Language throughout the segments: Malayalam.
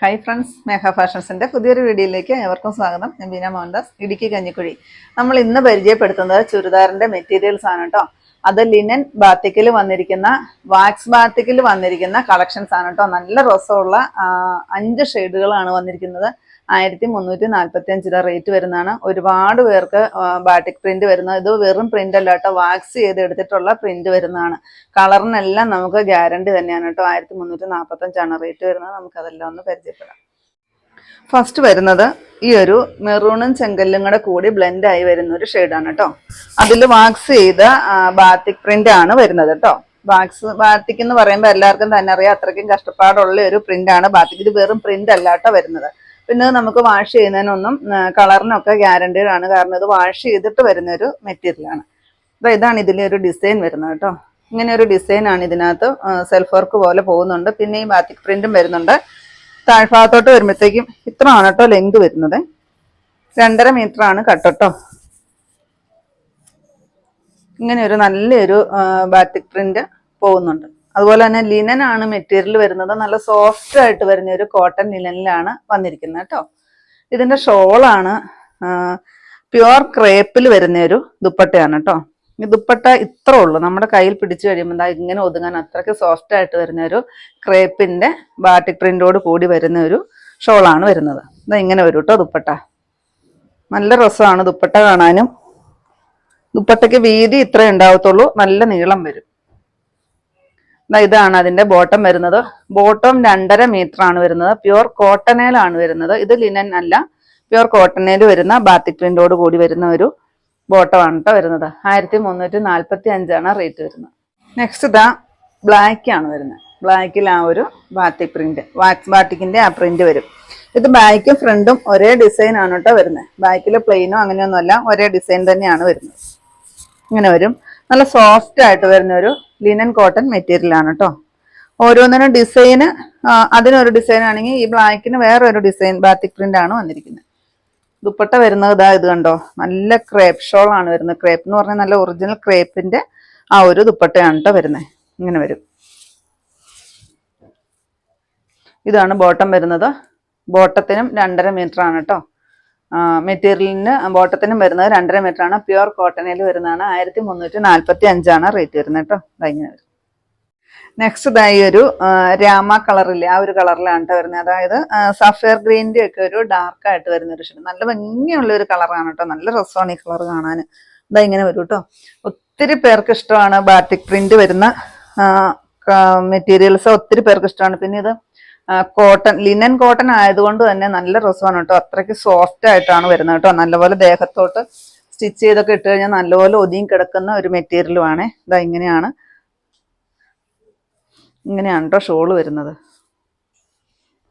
ഹായ് ഫ്രണ്ട്സ് മേഘ ഫാഷൻസിന്റെ പുതിയൊരു വീഡിയോയിലേക്ക് ഏവർക്കും സ്വാഗതം. ഞാൻ ബീന മോഹൻദാസ് ഇടുക്കി കഞ്ഞിക്കുഴി. നമ്മൾ ഇന്ന് പരിചയപ്പെടുത്തുന്നത് ചുരിദാറിന്റെ മെറ്റീരിയൽസ് ആണ് കേട്ടോ അത് ലിനൻ ബാത്തിക്കിൽ വന്നിരിക്കുന്ന വാക്സ് ബാത്തിക്കിൽ വന്നിരിക്കുന്ന കളക്ഷൻസ് ആണ് കേട്ടോ നല്ല രസമുള്ള അഞ്ച് ഷെയ്ഡുകളാണ് വന്നിരിക്കുന്നത്. ആയിരത്തി മുന്നൂറ്റി നാൽപ്പത്തി രൂപ റേറ്റ് വരുന്നതാണ്. ഒരുപാട് പേർക്ക് ബാറ്റിക് പ്രിന്റ് വരുന്ന ഇത് വെറും പ്രിന്റ് അല്ല കേട്ടോ. വാക്സ് ചെയ്ത് എടുത്തിട്ടുള്ള പ്രിന്റ് വരുന്നതാണ്. കളറിനെല്ലാം നമുക്ക് ഗ്യാരണ്ടി തന്നെയാണ് കേട്ടോ. ആയിരത്തി മുന്നൂറ്റി നാൽപ്പത്തി അഞ്ചാണ് റേറ്റ് വരുന്നത്. നമുക്ക് അതെല്ലാം ഒന്ന് പരിചയപ്പെടാം. ഫസ്റ്റ് വരുന്നത് ഈ ഒരു മെറൂണും ചെങ്കല്ലും കൂടെ കൂടി ബ്ലെൻഡ് ആയി വരുന്ന ഒരു ഷെയ്ഡാണ് കേട്ടോ. അതിൽ വാക്സ് ചെയ്ത ബാത്തിക് പ്രിന്റ് ആണ് വരുന്നത് കേട്ടോ. വാക്സ് ബാത്തിക് എന്ന് പറയുമ്പോൾ എല്ലാവർക്കും തന്നെ അറിയാം. അത്രയ്ക്കും കഷ്ടപ്പാടുള്ള ഒരു പ്രിന്റ് ആണ്. ബാത്തിക് ഇത് വെറും പ്രിന്റ് അല്ലാട്ടോ വരുന്നത്. പിന്നെ നമുക്ക് വാഷ് ചെയ്യുന്നതിനൊന്നും കളറിനൊക്കെ ഗ്യാരണ്ടീഡ് ആണ്. കാരണം ഇത് വാഷ് ചെയ്തിട്ട് വരുന്ന ഒരു മെറ്റീരിയലാണ് അപ്പോൾ ഇതാണ് ഇതിലെ ഒരു ഡിസൈൻ വരുന്നത് കേട്ടോ. ഇങ്ങനെ ഒരു ഡിസൈൻ ആണ് ഇതിനകത്ത് സെൽഫ് വർക്ക് പോലെ പോകുന്നുണ്ട്. പിന്നെ ഈ ബാത്തിക് പ്രിന്റും വരുന്നുണ്ട്. താഴ്ഭാഗത്തോട്ട് വരുമ്പോഴത്തേക്കും ഇത്രയാണ് കേട്ടോ ലെങ്ത് വരുന്നത്. രണ്ടര മീറ്റർ ആണ് കട്ടോ. ഇങ്ങനെ ഒരു നല്ലൊരു ബാത്തിക് പ്രിന്റ് പോകുന്നുണ്ട്. അതുപോലെ തന്നെ ലിനൻ ആണ് മെറ്റീരിയൽ വരുന്നത്. നല്ല സോഫ്റ്റ് ആയിട്ട് വരുന്ന ഒരു കോട്ടൺ ലിനനിലാണ് വന്നിരിക്കുന്നത് കേട്ടോ. ഇതിന്റെ ഷോളാണ് പ്യുവർ ക്രേപ്പിൽ വരുന്ന ഒരു ദുപ്പട്ടയാണ് കേട്ടോ. ഈ ദുപ്പട്ട ഇത്ര ഉള്ളൂ. നമ്മുടെ കയ്യിൽ പിടിച്ചു കഴിയുമ്പോൾ എന്താ ഇങ്ങനെ ഒതുങ്ങാൻ അത്രയ്ക്ക് സോഫ്റ്റ് ആയിട്ട് വരുന്ന ഒരു ക്രേപ്പിന്റെ ബാട്ടിക് പ്രിന്റോട് കൂടി വരുന്ന ഒരു ഷോളാണ് വരുന്നത്. ഇതാ ഇങ്ങനെ വരും കേട്ടോ ദുപ്പട്ട. നല്ല രസമാണ് ദുപ്പട്ട കാണാനും. ദുപ്പട്ടയ്ക്ക് വീതി ഇത്രേ ഉണ്ടാവത്തുള്ളൂ. നല്ല നീളം വരും. ഇതാണ് അതിന്റെ ബോട്ടം വരുന്നത്. ബോട്ടം രണ്ടര മീറ്റർ ആണ് വരുന്നത്. പ്യുവർ കോട്ടനേലാണ് വരുന്നത്. ഇത് ലിനൻ അല്ല. പ്യുവർ കോട്ടനേൽ വരുന്ന ബാത്തി പ്രിന്റോട് കൂടി വരുന്ന ഒരു ബോട്ടമാണ് കേട്ടോ വരുന്നത്. ആയിരത്തി മുന്നൂറ്റി നാൽപ്പത്തി അഞ്ചാണ് റേറ്റ് വരുന്നത്. നെക്സ്റ്റ് ഇതാ ബ്ലാക്ക് ആണ് വരുന്നത്. ബ്ലാക്കിൽ ആ ഒരു ബാത്തി പ്രിന്റ് ബാത്തിക്കിന്റെ ആ പ്രിന്റ് വരും. ഇത് ബാക്കും ഫ്രണ്ടും ഒരേ ഡിസൈൻ ആണ് കേട്ടോ വരുന്നത്. ബാക്കിൽ പ്ലെയിനോ അങ്ങനെയൊന്നുമല്ല. ഒരേ ഡിസൈൻ തന്നെയാണ് വരുന്നത്. ഇങ്ങനെ വരും. നല്ല സോഫ്റ്റ് ആയിട്ട് വരുന്ന ഒരു ലിനൻ കോട്ടൺ മെറ്റീരിയൽ ആണ് കേട്ടോ ഓരോന്നിനും ഡിസൈന് അതിനൊരു ഡിസൈൻ ആണെങ്കിൽ ഈ ബ്ലാക്കിന് വേറെ ഒരു ഡിസൈൻ ബാത്തിക് പ്രിന്റ് ആണ് വന്നിരിക്കുന്നത്. ദുപ്പട്ട വരുന്നത് ഇതാ ഇത് കണ്ടോ? നല്ല ക്രേപ്പ് ഷോൾ ആണ് വരുന്നത്. ക്രേപ്പ് എന്ന് പറഞ്ഞാൽ നല്ല ഒറിജിനൽ ക്രേപ്പിന്റെ ആ ഒരു ദുപ്പട്ടയാണ് കേട്ടോ വരുന്നത്. ഇങ്ങനെ വരും. ഇതാണ് ബോട്ടം വരുന്നത്. ബോട്ടത്തിനും രണ്ടര മീറ്റർ ആണ് കേട്ടോ മെറ്റീരിയലിന് ബോട്ടത്തിനും വരുന്നത് രണ്ടര മീറ്റർ ആണ്. പ്യുവർ കോട്ടണിൽ വരുന്നതാണ് ആയിരത്തി മുന്നൂറ്റി നാൽപ്പത്തി അഞ്ചാണ് റേറ്റ് വരുന്നത് കേട്ടോ. ഇങ്ങനെ വരും. നെക്സ്റ്റ് ഇതായി ഒരു രാമ കളറില്ലേ ആ ഒരു കളറിലാണ് വരുന്നത്. അതായത് സഫയർ ഗ്രീനിന്റെ ഒക്കെ ഒരു ഡാർക്ക് ആയിട്ട് വരുന്ന ഒരു ഷെയ്ഡ് നല്ല ഭംഗിയുള്ള ഒരു കളറാണ് കേട്ടോ നല്ല രസമാണ് ഈ കളർ കാണാൻ. ഇതാ ഇങ്ങനെ വരും കേട്ടോ ഒത്തിരി പേർക്ക് ഇഷ്ടമാണ് ബാറ്റിക് പ്രിന്റ് വരുന്ന മെറ്റീരിയൽസ് ഒത്തിരി പേർക്ക് ഇഷ്ടമാണ്. പിന്നെ ഇത് കോട്ടൺ ലിനൻ കോട്ടൺ ആയതുകൊണ്ട് തന്നെ നല്ല രസമാണ് കേട്ടോ. അത്രയ്ക്ക് സോഫ്റ്റ് ആയിട്ടാണ് വരുന്നത് കേട്ടോ. നല്ലപോലെ ദേഹത്തോട്ട് സ്റ്റിച്ച് ചെയ്തൊക്കെ ഇട്ട് കഴിഞ്ഞാൽ നല്ലപോലെ ഒതുങ്ങി കിടക്കുന്ന ഒരു മെറ്റീരിയലുമാണ് ഇതാ ഇങ്ങനെയാണ്. ഇങ്ങനെയാണ് കേട്ടോ ഷോൾ വരുന്നത്.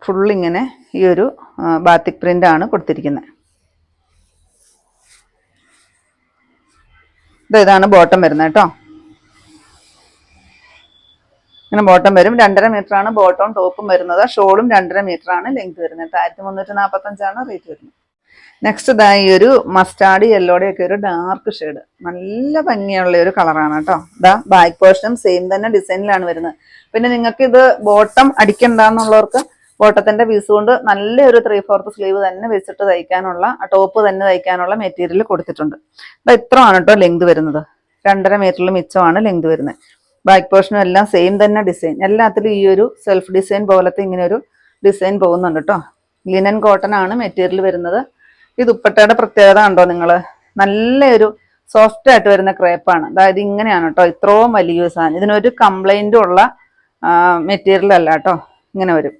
ഫുൾ ഇങ്ങനെ ഈ ഒരു ബാത്തിക് പ്രിന്റ് ആണ് കൊടുത്തിരിക്കുന്നത് ഇത് ഇതാണ് ബോട്ടം വരുന്നത് കേട്ടോ. ഇങ്ങനെ ബോട്ടം വരും. രണ്ടര മീറ്റർ ആണ് ബോട്ടവും ടോപ്പും വരുന്നത്. ഷോളും രണ്ടര മീറ്റർ ആണ് ലെങ്ത് വരുന്നത്. ആയിരത്തി മുന്നൂറ്റി നാൽപ്പത്തി അഞ്ചാണ് റേറ്റ് വരുന്നത്. നെക്സ്റ്റ് ഇതാ ഈ ഒരു മസ്റ്റാർഡ് യെല്ലോടെ ഒക്കെ ഒരു ഡാർക്ക് ഷെയ്ഡ് നല്ല ഭംഗിയുള്ള ഒരു കളറാണ് കേട്ടോ. ഇതാ ബാക്ക് പോർഷനും സെയിം തന്നെ ഡിസൈനിലാണ് വരുന്നത്. പിന്നെ നിങ്ങൾക്ക് ഇത് ബോട്ടം അടിക്കണ്ടെന്നുള്ളവർക്ക് ബോട്ടത്തിന്റെ പീസ് കൊണ്ട് നല്ലൊരു ത്രീ ഫോർത്ത് സ്ലീവ് തന്നെ വെച്ചിട്ട് തയ്ക്കാനുള്ള ടോപ്പ് തന്നെ തയ്ക്കാനുള്ള മെറ്റീരിയൽ കൊടുത്തിട്ടുണ്ട്. ഇത് ഇത്രയാണ് കേട്ടോ ലെങ്ത് വരുന്നത്. രണ്ടര മീറ്ററിൽ മിച്ചമാണ് ലെങ്ത് വരുന്നത്. ബാക്ക് പോർഷനും എല്ലാം സെയിം തന്നെ ഡിസൈൻ എല്ലാത്തിലും ഈ ഒരു സെൽഫ് ഡിസൈൻ പോലത്തെ ഇങ്ങനെ ഒരു ഡിസൈൻ പോകുന്നുണ്ട് കേട്ടോ ലിനൻ കോട്ടൺ ആണ് മെറ്റീരിയൽ വരുന്നത്. ഈ ദുപ്പട്ടയുടെ പ്രത്യേകത ഉണ്ടോ നിങ്ങൾ നല്ലൊരു സോഫ്റ്റ് ആയിട്ട് വരുന്ന ക്രേപ്പാണ് അതായത് ഇങ്ങനെയാണ് കേട്ടോ ഇത്രയും വലിയ സാധനം. ഇതിനൊരു കംപ്ലൈന്റും ഉള്ള മെറ്റീരിയൽ അല്ല കേട്ടോ ഇങ്ങനെ വരും.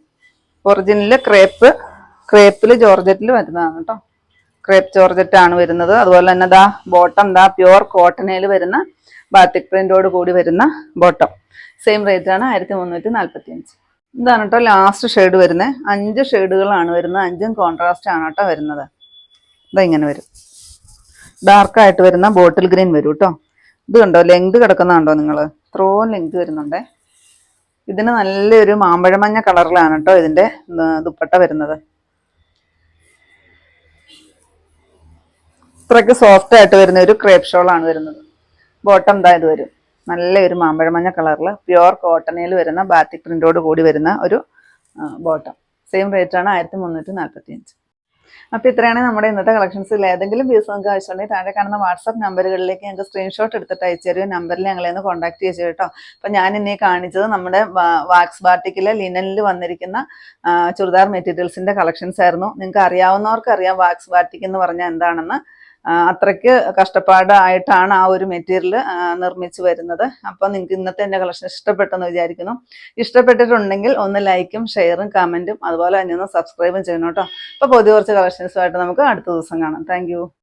ഒറിജിനൽ ക്രേപ്പ് ക്രേപ്പിൽ ജോർജറ്റിൽ വരുന്നതാണ് കേട്ടോ ക്രേപ്പ് ജോർജറ്റ് ആണ് വരുന്നത്. അതുപോലെ തന്നെ ദാ ബോട്ടം ദാ പ്യുവർ കോട്ടനയിൽ വരുന്ന ബാത്തിക് പ്രിന്റോട് കൂടി വരുന്ന ബോട്ടം സെയിം റേറ്റ് ആണ് ആയിരത്തി മുന്നൂറ്റി നാൽപ്പത്തി അഞ്ച് ഇതാണ് കേട്ടോ ലാസ്റ്റ് ഷെയ്ഡ് വരുന്നത് അഞ്ച് ഷെയ്ഡുകളാണ് വരുന്നത്. അഞ്ചും കോൺട്രാസ്റ്റ് ആണ് കേട്ടോ വരുന്നത്. ഇതാ ഇങ്ങനെ വരും. ഡാർക്കായിട്ട് വരുന്ന ബോട്ടിൽ ഗ്രീൻ വരും കേട്ടോ ഇത് കണ്ടോ? ലെങ്ത് കിടക്കുന്ന കണ്ടോ നിങ്ങൾ ത്രോ ലെങ്ത് വരുന്നുണ്ടേ. ഇതിന് നല്ലൊരു മാമ്പഴമഞ്ഞ കളറിലാണ് കേട്ടോ ഇതിന്റെ ദുപ്പട്ട വരുന്നത്. ഇത്രയ്ക്ക് സോഫ്റ്റ് ആയിട്ട് വരുന്ന ഒരു ആണ് വരുന്നത്. ബോട്ടം ദാ ഇത് വരും. നല്ലൊരു മാമ്പഴമഞ്ഞ കളറിൽ പ്യുവർ കോട്ടണിൽ വരുന്ന ബാത്തിക് പ്രിന്റോട് കൂടി വരുന്ന ഒരു ബോട്ടം. സെയിം റേറ്റ് ആണ് ആയിരത്തി മുന്നൂറ്റി നാൽപ്പത്തി അഞ്ച് അപ്പോൾ ഇത്രയാണ് നമ്മുടെ ഇന്നത്തെ കളക്ഷൻസിൽ ഏതെങ്കിലും പീസ് നമുക്ക് ആവശ്യമുണ്ടെങ്കിൽ താഴെ കാണുന്ന വാട്സപ്പ് നമ്പറുകളിലേക്ക് ഞങ്ങൾക്ക് സ്ക്രീൻഷോട്ട് എടുത്തിട്ട് അയച്ചു തരും നമ്പറിൽ ഞങ്ങളെ ഒന്ന് കോൺടാക്ട് ചെയ്തു കേട്ടോ. അപ്പോൾ ഞാൻ ഇന്നീ കാണിച്ചത് നമ്മുടെ വാക്സ് ബാർട്ടിക്കിലെ ലിനനിൽ വന്നിരിക്കുന്ന ചുരിദാർ മെറ്റീരിയൽസിന്റെ കളക്ഷൻസ് ആയിരുന്നു. നിങ്ങൾക്ക് അറിയാവുന്നവർക്ക് അറിയാം വാക്സ് ബാർട്ടിക് എന്ന് പറഞ്ഞാൽ എന്താണെന്ന്. അത്രയ്ക്ക് കഷ്ടപ്പാടായിട്ടാണ് ആ ഒരു മെറ്റീരിയൽ നിർമ്മിച്ചു വരുന്നത്. അപ്പോൾ നിങ്ങൾക്ക് ഇന്നത്തെ എന്റെ കളക്ഷൻ ഇഷ്ടപ്പെട്ടെന്ന് വിചാരിക്കുന്നു. ഇഷ്ടപ്പെട്ടിട്ടുണ്ടെങ്കിൽ ഒന്ന് ലൈക്കും ഷെയറും കമന്റും അതുപോലെ തന്നെ ഒന്ന് സബ്സ്ക്രൈബും ചെയ്യണം കേട്ടോ. അപ്പോൾ പുതിയ കുറച്ച് കളക്ഷൻസുമായിട്ട് നമുക്ക് അടുത്ത ദിവസം കാണാം. താങ്ക്